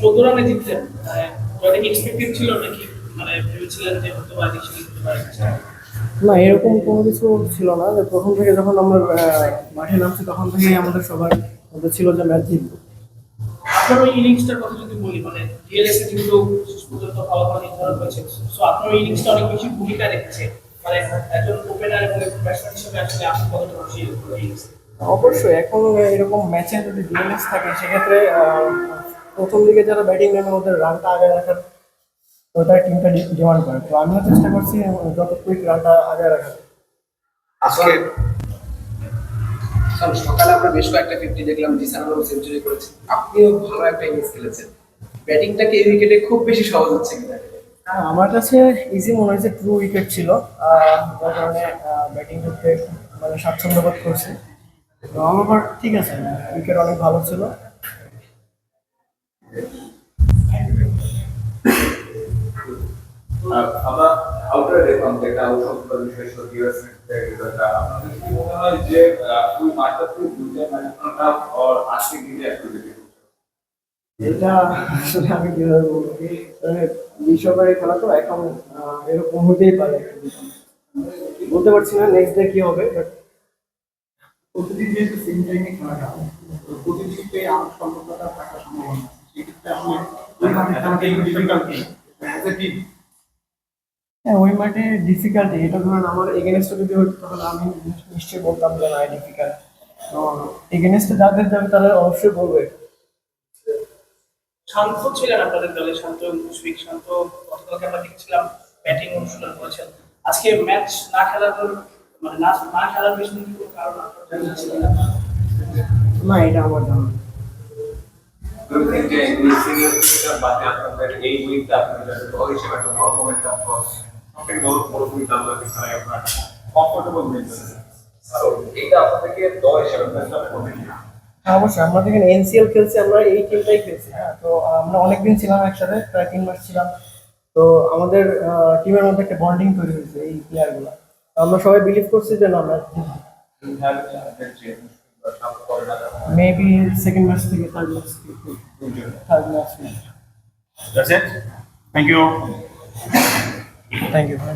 চোদ্দ রানে জিতলেন এক্সপেক্টেড ছিল নাকি? মানে ভেবেছিলেন যে না এরকম কোনো কিছু ছিল না। যে প্রথম থেকে যখন আমরা মাঠে নামছি তখন থেকেই আমাদের সবার মধ্যে ছিল যে ম্যাচ জিতবো। আপনার ওই ইনিংসটার কথা যদি বলি মানে কিন্তু শেষ পর্যন্ত ফলাফল নির্ধারণ হয়েছে সো আপনার ওই ইনিংসটা অনেক বেশি ভূমিকা রেখেছে। মানে একজন ওপেনার এবং ব্যাটসম্যান হিসেবে আসলে আপনি কতটা খুশি এই innings এ? অবশ্যই এখন এরকম ম্যাচে যদি থাকে সেক্ষেত্রে প্রথম দিকে যারা ব্যাটিং নেমে ওদের রানটা আগে রাখার ওটা টিমটা ডিমান্ড করে। তো আমিও চেষ্টা করছি যত কুইক রানটা আগে রাখার। আজকে সকালে আমরা বেশ কয়েকটা ফিফটি দেখলাম জিসানুর সেঞ্চুরি করেছেন আপনিও ভালো একটা ইনিংস খেলেছেন। ব্যাটিংটা কি এই উইকেটে খুব বেশি সহজ হচ্ছে কিনা? হ্যাঁ, আমার কাছে ইজি মনে হয়েছে ট্রু উইকেট ছিল। আহ, যার কারণে ব্যাটিং করতে মানে স্বাচ্ছন্দ্য বোধ করছি। তো আমার ঠিক আছে উইকেট অনেক ভালো ছিল। আমরা আউটারে দেখলাম যে একটা আউট বিশেষ ইউএস আপনাদের কি মনে হয় যে ওই মাঠটা পুরো দুইটা ম্যাচটা আর আজকে দিনে অ্যাক্টিভিটি এটা আসলে আমি কীভাবে বলব বিশ্বকাপের খেলা তো এখন এরকম হতেই পারে। বলতে পারছি না নেক্সট ডে কি হবে বাট প্রতিদিন যেহেতু সেম টাইমে খেলাটা প্রতিদিন পেয়ে আমার সম্পর্কটা থাকার সম্ভাবনা হ্যাঁ ওই মাঠে ডিফিকাল্টি এটা ধরুন আমার এগেনস্টে যদি হতো তাহলে আমি নিশ্চয়ই বলতাম যে না ডিফিকাল্ট তো এগেনস্টে যাদের যাবে তারা অবশ্যই বলবে। শান্ত ছিলেন আপনাদের দলে শান্ত মুশফিক শান্ত গতকালকে আমরা দেখছিলাম ব্যাটিং অনুশীলন করেছেন। আজকে ম্যাচ না খেলার মানে না না খেলার পেছনে কোনো কারণ আপনার না এটা আমার জানা নেই। দুই যে এই সিরিয়াসটা বাদে আপনাদের এই উইকটা আপনাদের দল হিসেবে একটা বড় মোমেন্টাম ক্রস সবথেকে বড় বড় উইক আপনাদের খেলায় আপনার। কমফোর্টেবল মেন্টাল তো এটা আপনাদেরকে দল হিসেবে মেন্টাল করবে হ্যাঁ অবশ্যই। আমরা যেখানে এনসিএল খেলছি আমরা এই টিমটাই খেলছি। হ্যাঁ তো আমরা অনেকদিন ছিলাম একসাথে প্রায় তিন মাস ছিলাম। তো আমাদের টিমের মধ্যে একটা বন্ডিং তৈরি হয়েছে এই প্লেয়ারগুলো আমরা সবাই বিলিভ করছি যে না match You have uh, change, but now for another maybe second match থেকে third match third match That's it. Thank you. Thank you ভাই